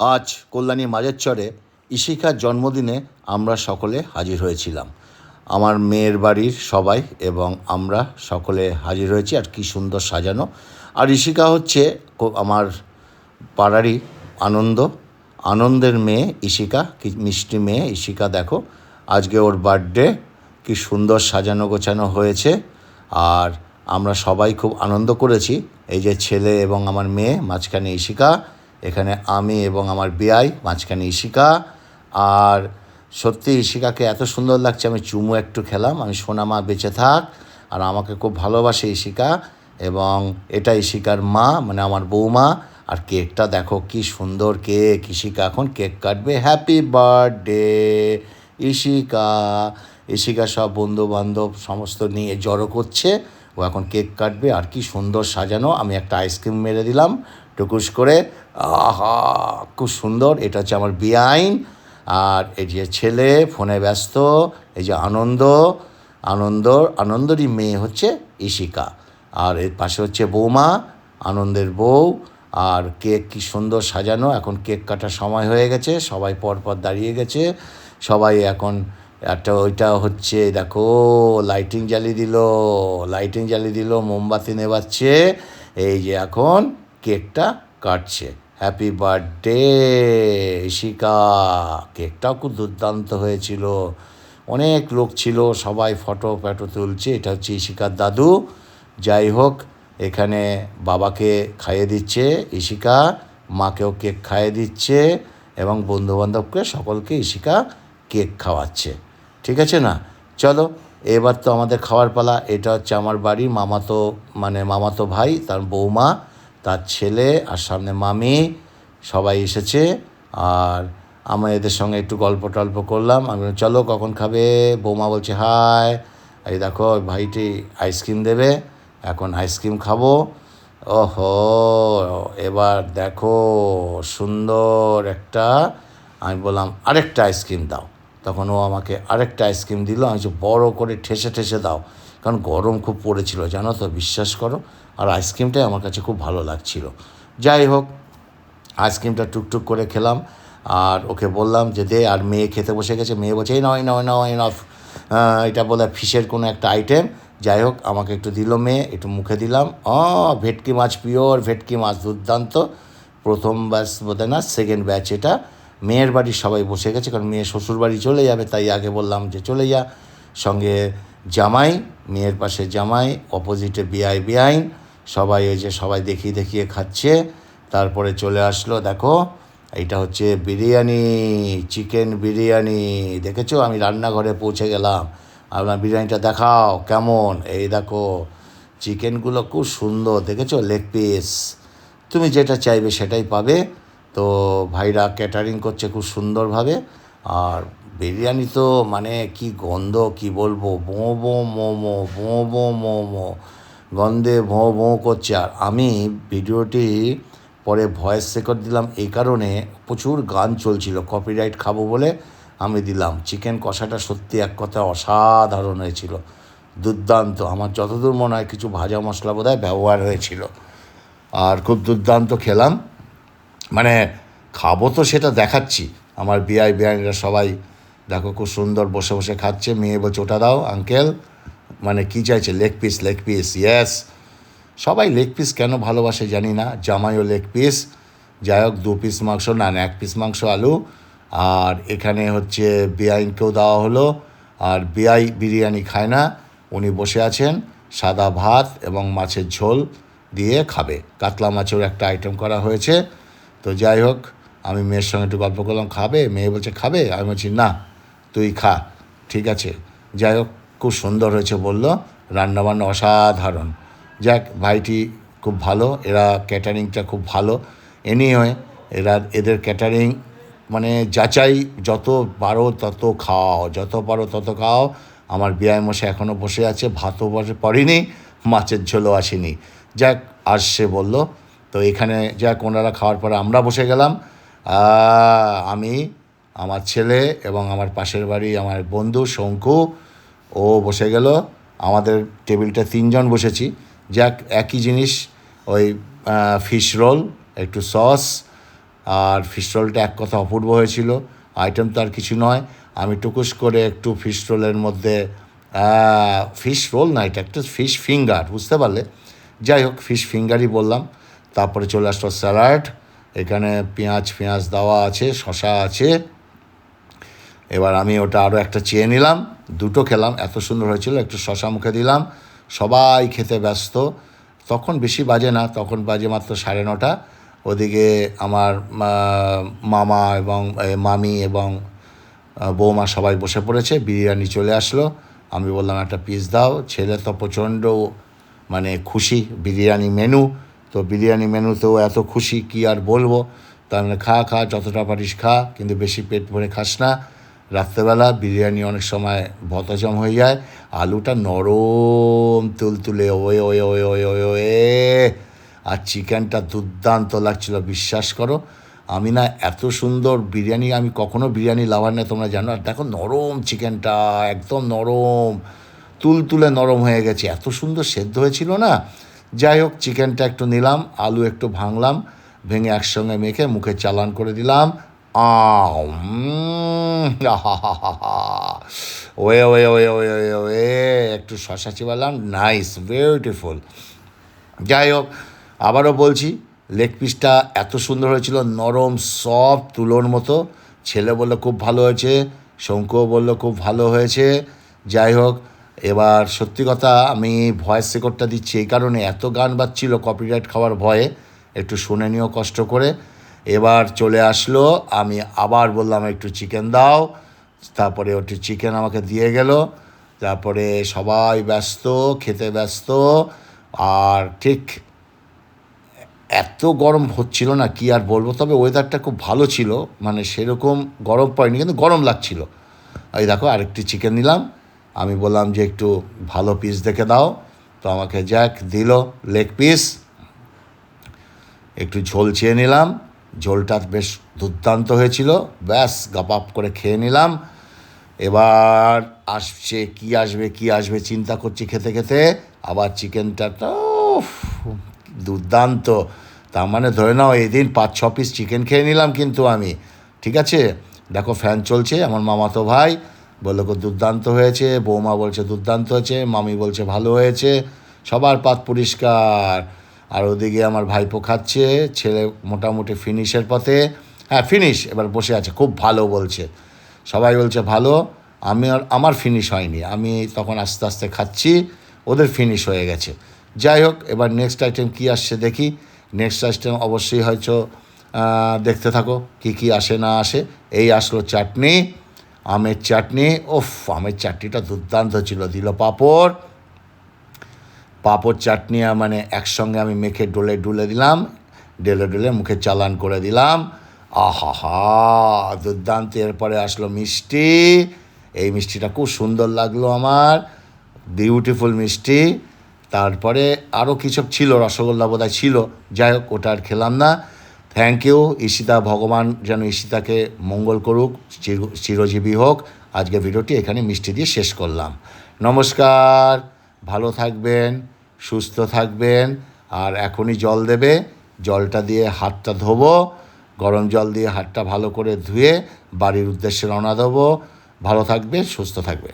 আজ কল্যাণী মাঝের চরে ইশিকার জন্মদিনে আমরা সকলে হাজির হয়েছিলাম। আমার মেয়ের বাড়ির সবাই এবং আমরা সকলে হাজির হয়েছি, আর কি সুন্দর সাজানো। আর ইশিকা হচ্ছে আমার পাড়ারই আনন্দ। আনন্দের মেয়ে ইশিকা কি মিষ্টি মেয়ে ইশিকা দেখো। আজকে ওর বার্থডে, কি সুন্দর সাজানো গোছানো হয়েছে। আর আমরা সবাই খুব আনন্দ করেছি। এই যে ছেলে এবং আমার মেয়ে, মাঝখানে ইশিকা এখানে আমি এবং আমার বিয়াই মাঝখানে ইশিকা আর সত্যি ইশিকাকে এত সুন্দর লাগছে, আমি চুমু একটু খেলাম, আমি সোনামা বেঁচে থাক। আর আমাকে খুব ভালোবাসে ইশিকা এবং এটা ইশিকার মা মানে আমার বৌমা। আর কেকটা দেখো কি সুন্দর কেক ইশিকা এখন কেক কাটবে। হ্যাপি বার্থডে ইশিকা ইশিকা সব বন্ধু বান্ধব সমস্ত নিয়ে জড়ো করছে। ও এখন কেক কাটবে, আর কি সুন্দর সাজানো। আমি একটা আইসক্রিম মেরে দিলাম। টুকুস করে, আহা, খুব সুন্দর, এটা হচ্ছে আমার বিআইন। আর এই যে ছেলে, ফোনে ব্যস্ত, এই যে আনন্দ আনন্দ আনন্দেরই মেয়ে হচ্ছে ইশিকা আর এর পাশে হচ্ছে বৌমা, আনন্দের বউ। আর কেক কি সুন্দর সাজানো, এখন কেক কাটার সময় হয়ে গেছে, সবাই পরপর দাঁড়িয়ে গেছে। সবাই এখন একটা, ওইটা হচ্ছে, দেখো, লাইটিং জ্বালিয়ে দিল, লাইটিং জ্বালিয়ে দিল, মোমবাতি নেবাচ্ছে। এই যে এখন কেকটা কাটছে। হ্যাপি বার্থডে ইশিকা কেকটাও খুব দুর্দান্ত হয়েছিল। অনেক লোক ছিল, সবাই ফটো ফটো তুলছে। এটা হচ্ছে ইশিকার দাদু। যাই হোক, এখানে বাবাকে খাইয়ে দিচ্ছে ইশিকা, মাকেও কেক খাইয়ে দিচ্ছে এবং বন্ধুবান্ধবকে সকলকে ইশিকা কেক খাওয়াচ্ছে। ঠিক আছে না? চলো, এবার তো আমাদের খাওয়ার পালা। এটা হচ্ছে আমার বাড়ি, মামাতো মানে মামাতো ভাই, তার বৌমা। তার ছেলে আর সামনে মামি সবাই এসেছে। আর আমরা এদের সঙ্গে একটু গল্প টল্প করলাম। আমি বললাম, চলো কখন খাবে? বৌমা বলছে হায় এই দেখো ভাইটি আইসক্রিম দেবে এখন আইসক্রিম খাব। ওহো এবার দেখো সুন্দর একটা আমি বললাম আরেকটা আইসক্রিম দাও। তখন ও আমাকে আরেকটা আইসক্রিম দিল। আমি বড় করে ঠেসে ঠেসে দাও। কারণ গরম খুব পড়েছিল জানো তো বিশ্বাস করো। আর আইসক্রিমটাই আমার কাছে খুব ভালো লাগছিল। যাই হোক, আইসক্রিমটা টুকটুক করে খেলাম। আর ওকে বললাম যে, দে, আর মেয়ে খেতে বসে গেছে। মেয়ে বলছে, এই নয় নয় নয় নয় এটা বলে ফিশের কোনো একটা আইটেম যাই হোক, আমাকে একটু দিল মেয়ে, একটু মুখে দিলাম। ও ভেটকি মাছ পিওর ভেটকি মাছ, দুর্দান্ত। প্রথম ব্যাচ বোধ না সেকেন্ড ব্যাচ এটা। মেয়ের বাড়ির সবাই বসে গেছে, কারণ মেয়ে শ্বশুর বাড়ি চলে যাবে, তাই আগে বললাম যে, চলে যা। সঙ্গে জামাই, মেয়ের পাশে জামাই অপোজিটে বিআই বিআইন সবাই ওই যে সবাই দেখিয়ে দেখিয়ে খাচ্ছে, তারপরে চলে আসলো, দেখো, এইটা হচ্ছে বিরিয়ানি, চিকেন বিরিয়ানি, দেখেছ? আমি রান্নাঘরে পৌঁছে গেলাম। আপনার বিরিয়ানিটা দেখাও, কেমন? এই দেখো, চিকেনগুলো খুব সুন্দর, দেখেছ? Leg piece. তুমি যেটা চাইবে সেটাই পাবে। তো ভাইরা ক্যাটারিং করছে খুব সুন্দরভাবে। আর বিরিয়ানি তো মানে কি গন্ধ, কি বলব? বো বো মোমো বো মোমো গন্ধে ভোঁ ভোঁ করছে। আর আমি ভিডিওটি পরে ভয়েস রেকর্ড দিলাম। এই কারণে প্রচুর গান চলছিল। কপিরাইট খাব বলে আমি দিলাম। চিকেন কষাটা সত্যি এক কথা অসাধারণ হয়েছিল। দুর্দান্ত। আমার যতদূর মনে হয় কিছু ভাজা মশলা বোধহয় ব্যবহার হয়েছিল। আর খুব দুর্দান্ত খেলাম। মানে খাব তো সেটা দেখাচ্ছি। আমার বিআই বিআইনরা সবাই দেখো খুব সুন্দর বসে বসে খাচ্ছে। মেয়ে বলছে, ওটা দাও আঙ্কেল মানে কী চাইছে? Leg piece leg piece yes সবাই লেগ পিস কেন ভালোবাসে জানি না। জামাইও লেগ পিস যাই হোক, দু পিস মাংস, না এক পিস মাংস আলু। আর এখানে হচ্ছে বিআইনকেও দেওয়া হলো। আর বিআই বিরিয়ানি খায় না। উনি বসে আছেন, সাদা ভাত এবং মাছের ঝোল দিয়ে খাবে। কাতলা মাছের একটা আইটেম করা হয়েছে। তো যাই হোক, আমি মেয়ের সঙ্গে একটু গল্প করলাম। খাবে? মেয়ে বলছে, খাবে? আমি বলছি, না, তুই খা। ঠিক আছে। যাই হোক খুব সুন্দর হয়েছে বলল। রান্নাবান্না অসাধারণ। যাক, ভাইটি খুব ভালো, এরা ক্যাটারিংটা খুব ভালো। এনিওয়ে এরা, এদের ক্যাটারিং মানে যাচাই যত পারো তত খাও যত পারো তত খাও আমার বিয়ায় মশাই এখনও বসে আছে, ভাতও বসে, পড়েনি, মাছের ঝোলও আসেনি। যাক আসছে বলল, তো এখানে যাক, ওনারা খাওয়ার পরে আমরা বসে গেলাম। আমি, আমার ছেলে এবং আমার পাশের বাড়ি, আমার বন্ধু শঙ্কু ও বসে গেল। আমাদের টেবিলটা তিনজন বসেছি। যাক, একই জিনিস, ওই ফিশ রোল একটু সস আর ফিশ রোলটা এক কথা অপূর্ব হয়েছিল। আইটেম তো আর কিছু নয়। আমি টুকুস করে একটু ফিশ রোলের মধ্যে ফিশ রোল না, এটা একটা ফিশ ফিঙ্গার বুঝতে পারলে? যাই হোক ফিশ ফিঙ্গারই বললাম। তারপরে চলে আসলো স্যালাড এখানে পেঁয়াজ পেঁয়াজ দেওয়া আছে শশা আছে। এবার আমি ওটা আরও একটা চেয়ে নিলাম, দুটো খেলাম, এত সুন্দর হয়েছিল, একটু শশা মুখে দিলাম, সবাই খেতে ব্যস্ত, তখন বেশি বাজে না, তখন বাজে মাত্র সাড়ে নটা, ওদিকে আমার মামা এবং মামি এবং বৌমা সবাই বসে পড়েছে, বিরিয়ানি চলে আসলো, আমি বললাম একটা পিস দাও, ছেলে তো প্রচণ্ড মানে খুশি, বিরিয়ানি মেনু তো বিরিয়ানি মেনুতেও এত খুশি, কি আর বলব, তার মানে খা খা, যতটা পারিস খা, কিন্তু বেশি পেট ভরে খাস না রাত্রেবেলা বিরিয়ানি অনেক সময় ভতজম হয়ে যায়, আলুটা নরম তুলতুলে, ওয়ে ওয়ে ওয়ে ওয়ে ওয়ে ওয়ে, আর চিকেনটা দুর্দান্ত লাগছিল, বিশ্বাস করো। আমি না এত সুন্দর বিরিয়ানি, আমি কখনো বিরিয়ানি লাভার না তোমরা জানো। আর দেখো নরম চিকেনটা, একদম নরম, তুলতুলে নরম হয়ে গেছে। এত সুন্দর সেদ্ধ হয়েছিল না? যাই হোক, চিকেনটা একটু নিলাম, আলু একটু ভাঙলাম, ভেঙে একসঙ্গে মেখে মুখে চালান করে দিলাম। ওয়ে ওয়ে ওয়ে ওয়ে ওয়ে ওয়ে, একটু শশা চিবালাম। নাইস বিউটিফুল যাই হোক, আবারও বলছি লেগ পিসটা এত সুন্দর হয়েছিল, নরম সফট তুলোর মতো। ছেলে বলল খুব ভালো হয়েছে শঙ্কুও বলল খুব ভালো হয়েছে। যাই হোক, এবার সত্যি কথা আমি ভয়েস রেকর্ডটা দিচ্ছি, এই কারণে এত গান বাজছিল কপিরাইট খাওয়ার ভয়ে। একটু শুনে নিও কষ্ট করে। এবার চলে আসলো, আমি আবার বললাম একটু চিকেন দাও। তারপরে একটু চিকেন আমাকে দিয়ে গেল। তারপরে সবাই ব্যস্ত, খেতে ব্যস্ত। আর ঠিক এত গরম হচ্ছিল না, কি আর বলব? তবে ওয়েদারটা খুব ভালো ছিল মানে সেরকম গরম পড়েনি, কিন্তু গরম লাগছিল। এই দেখো, আরেকটি চিকেন নিলাম। আমি বললাম যে একটু ভালো পিস দেখে দাও। তো আমাকে জ্যাক দিল লেগ পিস একটু ঝোল চেয়ে নিলাম। ঝোলটা বেশ দুর্দান্ত হয়েছিল। ব্যাস গাপাপ করে খেয়ে নিলাম। এবার আসছে, কি আসবে কি আসবে চিন্তা করছি খেতে খেতে। আবার চিকেনটা তো দুর্দান্ত। তার মানে ধরে নাও এই দিন পাঁচ, ছ পিস চিকেন খেয়ে নিলাম কিন্তু আমি। ঠিক আছে? দেখো ফ্যান চলছে, আমার মামাতো ভাই। বলল দুর্দান্ত হয়েছে। বৌমা বলছে, দুর্দান্ত হয়েছে। মামি বলছে, ভালো হয়েছে। সবার পাত পরিষ্কার আর ওদিকে আমার ভাইপো খাচ্ছে, ছেলে মোটামুটি ফিনিশের পথে। হ্যাঁ ফিনিশ এবার বসে আছে, খুব ভালো বলছে। সবাই বলছে, ভালো, আমি আর, আমার ফিনিশ হয়নি, আমি তখন আস্তে আস্তে খাচ্ছি, ওদের ফিনিশ হয়ে গেছে। যাই হোক, এবার নেক্সট আইটেম কী আসছে দেখি। নেক্সট আইটেম অবশ্যই হয়তো দেখতে থাকো, কি কি আসে, না আসে। এই আসলো চাটনি, আমের চাটনি ওফ আমের চাটনিটা দুর্দান্ত ছিল, দিল পাঁপড়। পাঁপড় চাটনি মানে একসঙ্গে আমি মেখে ডোলে ডুলে দিলাম, ডেলে ডুলে মুখে চালান করে দিলাম। আহা হা দুর্দান্ত। এরপরে আসলো মিষ্টি। এই মিষ্টিটা খুব সুন্দর লাগল আমার। বিউটিফুল মিষ্টি। তারপরে আরও কিছু ছিল, রসগোল্লা বোধহয় ছিল। যাই হোক, ওটা আর খেলাম না। থ্যাংক ইউ ঈশিতা, ভগবান যেন ঈশিতাকে মঙ্গল করুক, চির- চিরজীবী হোক। আজকে ভিডিওটি এখানে মিষ্টি দিয়ে শেষ করলাম। নমস্কার। ভালো থাকবেন, সুস্থ থাকবেন, আর এখনই জল দেবে, জলটা দিয়ে হাতটা ধোবো, গরম জল দিয়ে হাতটা ভালো করে ধুয়ে বাড়ির উদ্দেশ্যে রওনা দেবো। ভালো থাকবে সুস্থ থাকবে